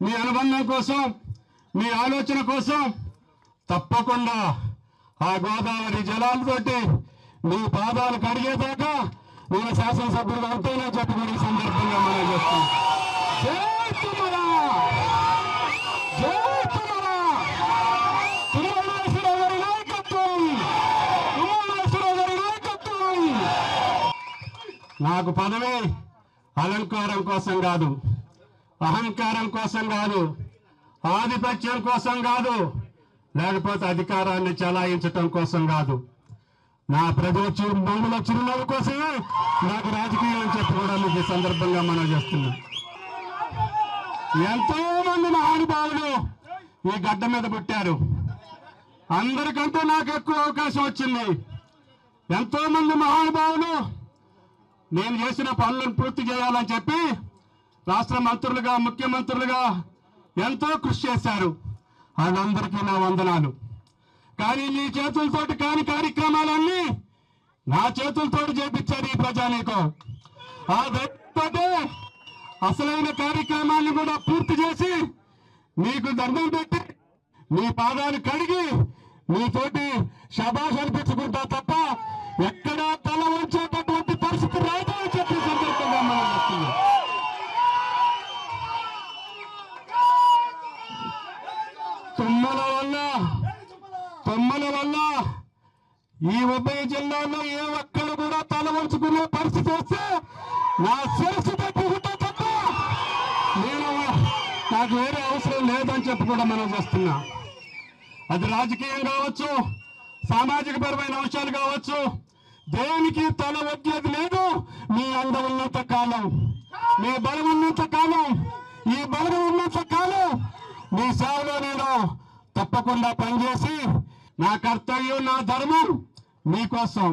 మీ అనుబంధం కోసం మీ ఆలోచన కోసం తప్పకుండా ఆ గోదావరి జలాలతోటి మీ పాదాలు కడిగేదాకా నేను శాసనసభ్యుడు అవుతానని చెప్పుకునే సందర్భంగా మనం చెప్తాం. నాకు పదవి అలంకారం కోసం కాదు. అహంకారం కోసం కాదు ఆధిపత్యం కోసం కాదు లేకపోతే అధికారాన్ని చలాయించటం కోసం కాదు. నా ప్రజల భూముల చిరునవ్వు కోసమే నాకు రాజకీయం అని చెప్పుకోవడానికి ఈ సందర్భంగా మనం చేస్తున్నాం. ఎంతో మంది మహానుభావులు ఈ గడ్డ మీద పుట్టారు. అందరికంటే నాకు ఎక్కువ అవకాశం వచ్చింది. ఎంతో మంది మహానుభావులు నేను చేసిన పనులను పూర్తి చేయాలని చెప్పి రాష్ట్ర మంత్రులుగా ముఖ్యమంత్రులుగా ఎంతో కృషి చేశారు. వాళ్ళందరికీ నా వందనాలు. కానీ మీ చేతులతోటి కాని కార్యక్రమాలన్నీ నా చేతులతోటి చేపించారు ఈ ప్రజానీకం. ఆ దయతోటే అసలైన కార్యక్రమాన్ని కూడా పూర్తి చేసి మీకు దండం పెట్టి మీ పాదాలు కడిగి మీతోటి శబాష్ అనిపించుకుంటా తప్ప ఎక్కడా తల ఉంచేటటువంటి తుమ్మల వల్ల తుమ్మల. వల్ల ఈ ఉభయ జిల్లాలో ఏ ఒక్కరు కూడా తల వంచుకునే పరిస్థితి వస్తే నా శిరస్సు తప్పుకుంటా తప్ప నేను నాకు వేరే అవసరం లేదని చెప్పి కూడా మనం చేస్తున్నా. అది రాజకీయం కావచ్చు సామాజిక పరమైన అంశాలు కావచ్చు దేనికి తల వచ్చేది లేదు మీ అందం ఉన్నంత కాలం మీ బలం ఉన్నంత కాలం ఈ బలం ఉన్నంత కాలం మీ సేవలో తప్పకుండా పనిచేసి నా కర్తవ్యం నా ధర్మం మీకోసం.